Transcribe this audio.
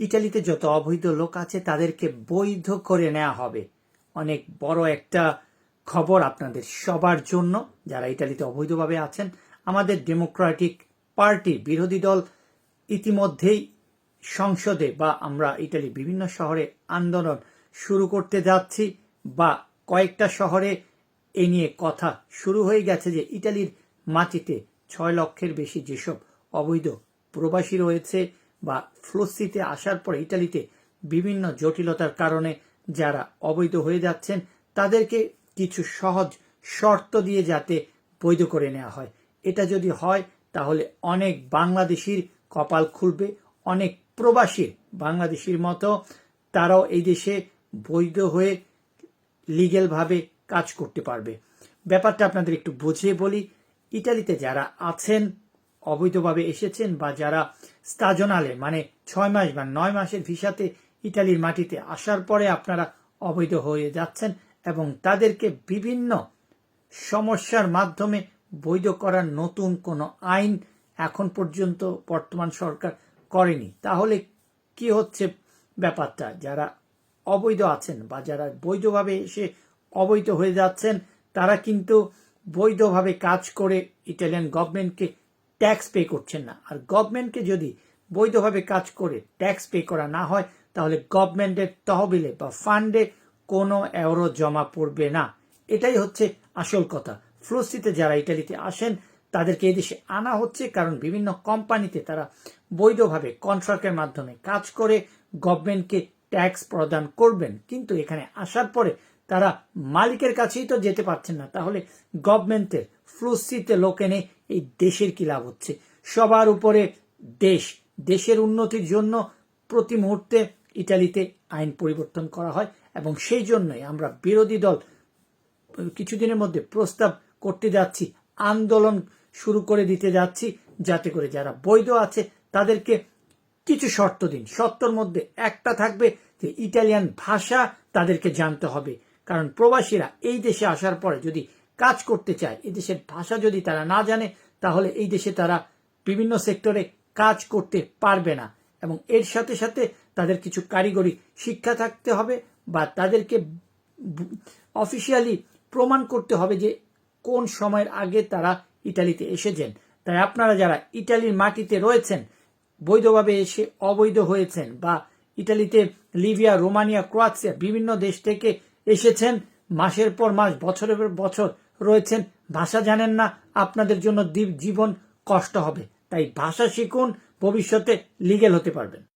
ইটালিতে যত অবৈধ লোক আছে, তাদেরকে বৈধ করে নেওয়া হবে। অনেক বড় একটা খবর আপনাদের সবার জন্য। যারা ইটালিতে অবৈধভাবে আছেন, আমাদের ডেমোক্রেটিক পার্টি বিরোধী দল ইতিমধ্যেই সংসদে বা আমরা ইটালির বিভিন্ন শহরে আন্দোলন শুরু করতে যাচ্ছি বা কয়েকটা শহরে এ নিয়ে কথা শুরু হয়ে গেছে যে ইটালির মাটিতে ছয় লক্ষের বেশি যেসব অবৈধ প্রবাসী রয়েছে বা ফ্লোসিতে আসার পর ইটালিতে বিভিন্ন জটিলতার কারণে যারা অবৈধ হয়ে যাচ্ছেন, তাদেরকে কিছু সহজ শর্ত দিয়ে যাতে বৈধ করে নেওয়া হয়। এটা যদি হয়, তাহলে অনেক বাংলাদেশির কপাল খুলবে, অনেক প্রবাসীর বাংলাদেশির মতো তারাও এই দেশে বৈধ হয়ে লিগেলভাবে কাজ করতে পারবে। ব্যাপারটা আপনাদের একটু বুঝিয়ে বলি। ইটালিতে যারা আছেন অবৈধভাবে এসেছেন বা যারা স্তাজনালে মানে ছয় মাস বা নয় মাসের ভিসাতে ইটালির মাটিতে আসার পরে আপনারা অবৈধ হয়ে যাচ্ছেন এবং তাদেরকে বিভিন্ন সমস্যার মাধ্যমে বৈধ করার নতুন কোনো আইন এখন পর্যন্ত বর্তমান সরকার করেনি। তাহলে কি হচ্ছে ব্যাপারটা? যারা অবৈধ আছেন বা যারা বৈধভাবে এসে অবৈধ হয়ে যাচ্ছেন, তারা কিন্তু বৈধভাবে কাজ করে ইটালিয়ান গভর্নমেন্টকে ট্যাক্স পে করছেন না। আর গভর্নমেন্টকে যদি বৈধভাবে কাজ করে ট্যাক্স পে করা না হয়, তাহলে গভর্নমেন্টের তহবিলে বা ফান্ডে কোনো এওরো জমা পড়বে না। এটাই হচ্ছে আসল কথা। ফ্লোসিতে যারা ইটালিতে আসেন, তাদেরকে এদেশে আনা হচ্ছে কারণ বিভিন্ন কোম্পানিতে তারা বৈধভাবে কন্ট্রাক্টের মাধ্যমে কাজ করে গভর্নমেন্টকে ট্যাক্স প্রদান করবেন। কিন্তু এখানে আসার পরে তারা মালিকের কাছেই তো যেতে পারছেন না। তাহলে গভর্নমেন্টের ফ্লুসিতে লোক এনে এই দেশের কি লাভ হচ্ছে? সবার উপরে দেশ, দেশের উন্নতির জন্য প্রতি মুহূর্তে ইটালিতে আইন পরিবর্তন করা হয় এবং সেই জন্যই আমরা বিরোধী দল, কিছুদিনের মধ্যে প্রস্তাব করতে যাচ্ছি, আন্দোলন শুরু করে দিতে যাচ্ছি, যাতে করে যারা বৈধ আছে তাদেরকে কিছু শর্ত দিন। শর্তর মধ্যে একটা থাকবে যে ইটালিয়ান ভাষা তাদেরকে জানতে হবে। কারণ প্রবাসীরা এই দেশে আসার পরে যদি কাজ করতে চায়, এই দেশের ভাষা যদি তারা না জানে, তাহলে এই দেশে তারা বিভিন্ন সেক্টরে কাজ করতে পারবে না। এবং এর সাথে সাথে তাদের কিছু কারিগরি শিক্ষা থাকতে হবে বা তাদেরকে অফিসিয়ালি প্রমাণ করতে হবে যে কোন সময়ের আগে তারা ইটালিতে এসেছেন। তাই আপনারা যারা ইটালির মাটিতে রয়েছেন, বৈধভাবে এসে অবৈধ হয়েছেন বা ইটালিতে লিবিয়া, রোমানিয়া ক্রোয়াসিয়া বিভিন্ন দেশ থেকে এসেছেন, মাসের পর মাস, বছরের পর বছর রয়েছেন। ভাষা জানেন না, আপনাদের জন্য জীবন কষ্ট হবে। তাই ভাষা শিখুন, ভবিষ্যতে লিগেল হতে পারবেন।